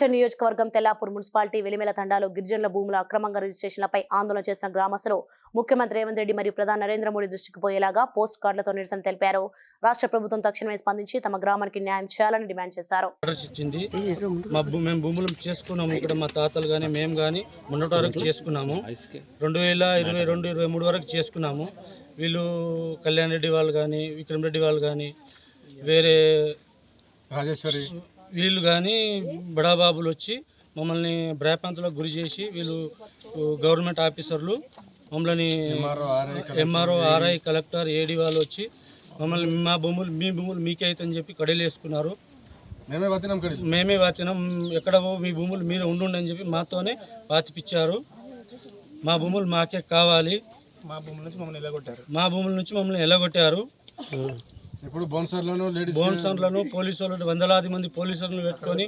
పటాన్చెరు నియోజకవర్గం తెల్లాపూర్ మున్సిపాలిటీ వెలిమెల తండాలో గిరిజనుల భూముల అక్రమంగా రిజిస్ట్రేషన్లపై ఆందోళన చేసిన గ్రామస్తులు ముఖ్యమంత్రి రేవంత్ రెడ్డి మరియు ప్రధాని నరేంద్ర మోడీ దృష్టికి పోయేలాగా పోస్ట్ కార్డులతో నిరసన తెలిపారు. రాష్ట్ర ప్రభుత్వం తక్షణమే స్పందించి తమ గ్రామానికి న్యాయం చేయాలని డిమాండ్ చేశారు. మేము భూములు చేసుకున్నాము. ఇక్కడ మా తాతలు కానీ మేము కానీ మొన్నటి వరకు చేసుకున్నాము. రెండు వేల ఇరవై రెండు ఇరవై మూడు వరకు చేసుకున్నాము. వీళ్ళు కళ్యాణ్ రెడ్డి వాళ్ళు కానీ విక్రమ్ రెడ్డి వాళ్ళు కానీ వేరే రాజేశ్వరి. వీళ్ళు కానీ బడాబాబులు వచ్చి మమ్మల్ని భ్రాపాంతలకు గురి చేసి వీళ్ళు గవర్నమెంట్ ఆఫీసర్లు మమ్మల్ని ఎంఆర్ఓ ఆర్ఐ కలెక్టర్ ఏడి వాళ్ళు వచ్చి మమ్మల్ని మా భూములు మీ భూములు మీకే అవుతుందని చెప్పి కడలు వేసుకున్నారు. మేమే వతినాం కడి మేమే వాతినాం ఎక్కడ మీ భూములు మీరు ఉండండి అని చెప్పి మాతోనే పాతిపిచ్చారు. మా భూములు మాకే కావాలి. మా భూముల నుంచి మమ్మల్ని ఎలగొట్టారు. మా భూముల నుంచి మమ్మల్ని ఎల్లగొట్టారు ఇప్పుడు బోన్సర్లోను లేడీస్ బోన్సన్లను పోలీసు వాళ్ళు వందలాది మంది పోలీసులను పెట్టుకొని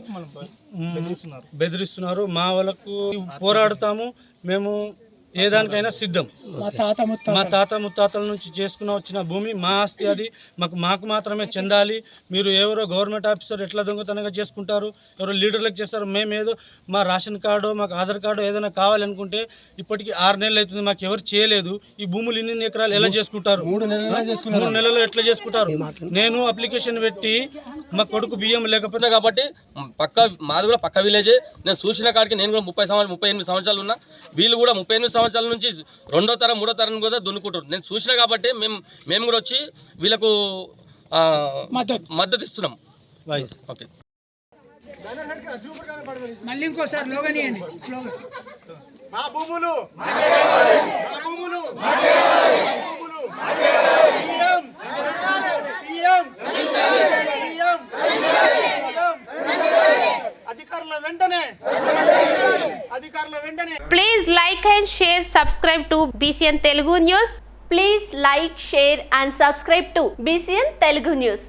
బెదిరిస్తున్నారు. మా వాళ్ళకు పోరాడతాము. మేము ఏ దానికైనా సిద్ధం. మా తాత ముత్తాతల. నుంచి చేసుకున్న వచ్చిన భూమి మా ఆస్తి అది. మాకు మాకు మాత్రమే చెందాలి. మీరు ఎవరో గవర్నమెంట్ ఆఫీసర్ ఎట్లా దొంగతనంగా చేసుకుంటారు? ఎవరో లీడర్లకు చేస్తారు? మేము ఏదో మా రేషన్ కార్డు మాకు ఆధార్ కార్డు ఏదైనా కావాలనుకుంటే ఇప్పటికి ఆరు నెలలు అవుతుంది. మాకు ఎవరు చేయలేదు. ఈ భూములు ఇన్ని ఎకరాలు ఎలా చేసుకుంటారు? మూడు నెలలు ఎట్లా చేసుకుంటారు? నేను అప్లికేషన్ పెట్టి మా కొడుకు బియ్యం లేకపోతే కాబట్టి పక్క మాది కూడా పక్క విలేజే. నేను చూసిన కాడికి నేను కూడా ముప్పై సంవత్సరాలు ముప్పై ఎనిమిది సంవత్సరాలు ఉన్నా. వీళ్ళు కూడా ముప్పై ఎనిమిది సంవత్సరాల నుంచి రెండో తరం మూడో తరం కూడా దున్నుకుంటారు నేను చూసిన కాబట్టి మేము మేము కూడా వచ్చి వీళ్ళకు ఆ, మద్దతు. ఇస్తున్నాం. Voice okay. మళ్ళీ ఇంకోసారి భూములు. మా భూములు. అధికారుల వెంటనే అధికారుల వెంటనే Please like and share, subscribe to BCN Telugu News. Please like, share and subscribe to BCN Telugu News.